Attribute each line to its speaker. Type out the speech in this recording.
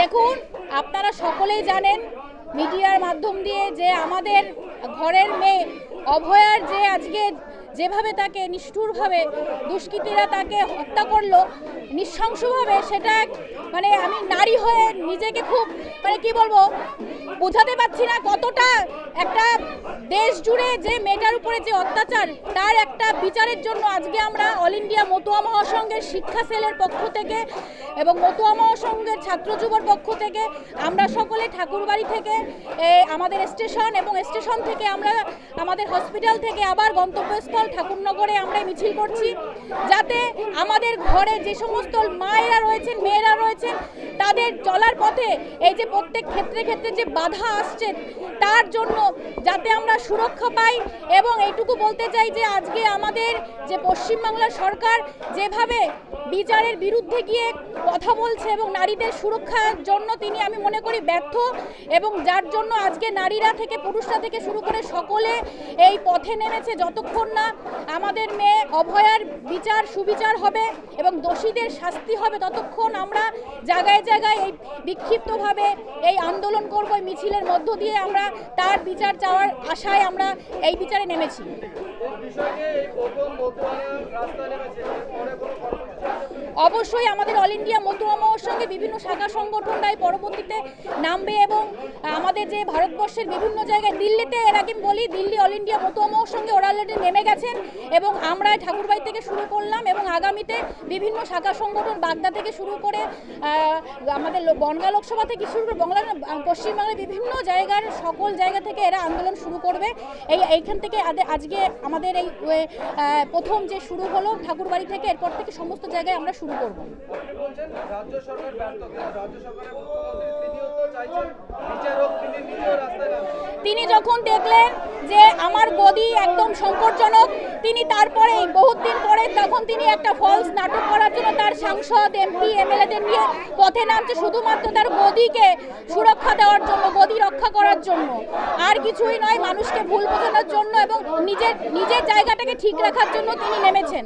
Speaker 1: দেখুন, আপনারা সকলেই জানেন, মিডিয়ার মাধ্যম দিয়ে যে আমাদের ঘরের মেয়ে অভয়ার যে আজকে যেভাবে তাকে নিষ্ঠুরভাবে দুষ্কৃতীরা তাকে হত্যা করল, নৃশংসভাবে সেটা মানে আমি নারী হয়ে নিজেকে খুব মানে কি বলব, বোঝাতে পারছি না কতটা একটা দেশ জুড়ে যে মেয়েটার উপরে যে অত্যাচার, তার একটা বিচারের জন্য আজকে আমরা অল ইন্ডিয়া মতুয়া মহাসংঘের শিক্ষা সেলের পক্ষ থেকে এবং মতুয়া মহাসংঘের ছাত্র যুবর পক্ষ থেকে আমরা সকলে ঠাকুরবাড়ি থেকে আমাদের স্টেশন এবং স্টেশন থেকে আমরা আমাদের হসপিটাল থেকে আবার গন্তব্যস্থল ঠাকুরনগরে আমরা মিছিল করছি। যাতে আমাদের ঘরে যে সমস্ত মায়েরা রয়েছেন, মেয়েরা রয়েছেন, তাদের চলার পথে এই যে প্রত্যেক ক্ষেত্রে ক্ষেত্রে যে বাধা আসছে, তার জন্য যাতে আমরা সুরক্ষা পাই এবং এইটুকু বলতে চাই যে আজকে আমাদের যে পশ্চিমবাংলার সরকার যেভাবে বিচারের বিরুদ্ধে গিয়ে কথা বলছে এবং নারীদের সুরক্ষার জন্য তিনি, আমি মনে করি, ব্যর্থ এবং যার জন্য আজকে নারীরা থেকে, পুরুষরা থেকে শুরু করে সকলে এই পথে নেমেছে যতক্ষণ না আমাদের মেয়ে অভয়ার বিচার, সুবিচার হবে এবং দোষীদের শাস্তি হবে, ততক্ষণ আমরা জায়গায় জায়গায় এই বিক্ষিপ্তভাবে এই আন্দোলন করব, এই মিছিলের মধ্য দিয়ে আমরা তার বিচার চাওয়ার আশায় আমরা এই বিচারে নেমেছি। অবশ্যই আমাদের অল ইন্ডিয়া মতুয়া মহাসংঘে বিভিন্ন শাখা সংগঠন তাই পরবর্তীতে নামবে এবং আমাদের যে ভারতবর্ষের বিভিন্ন জায়গায় দিল্লিতে, এর আগে বলি, দিল্লি অল ইন্ডিয়া মতুয়া মহাসংঘে ওরা অলরেডি নেমে গেছেন এবং আমরা ঠাকুরবাড়ি থেকে শুরু করলাম এবং আগামীতে বিভিন্ন শাখা সংগঠন বাগদা থেকে শুরু করে আমাদের বনগাঁ লোকসভা থেকে শুরু করে বাংলা পশ্চিমবাংলার বিভিন্ন জায়গার সকল জায়গা থেকে এরা আন্দোলন শুরু করবে। এই, এইখান থেকে আজকে আমাদের এই প্রথম যে শুরু হলো ঠাকুরবাড়ি থেকে, এরপর থেকে সমস্ত জায়গায় আমরা শুরু করব। তিনি যখন দেখলেন যে আমার গদি একদম সংকটজনক, তিনি তারপরে বহুত দিন পরে তখন তিনি একটা ফলস নাটক করার জন্য তার সাংসদ এমপি এমএলএদের নিয়ে পথে নামছে, শুধুমাত্র তার গদিকে সুরক্ষা দেওয়ার জন্য, গদি রক্ষা করার জন্য। আর কিছুই নয়, মানুষকে ভুল বোঝানোর জন্য এবং নিজের নিজের জায়গাটাকে ঠিক রাখার জন্য তিনি নেমেছেন।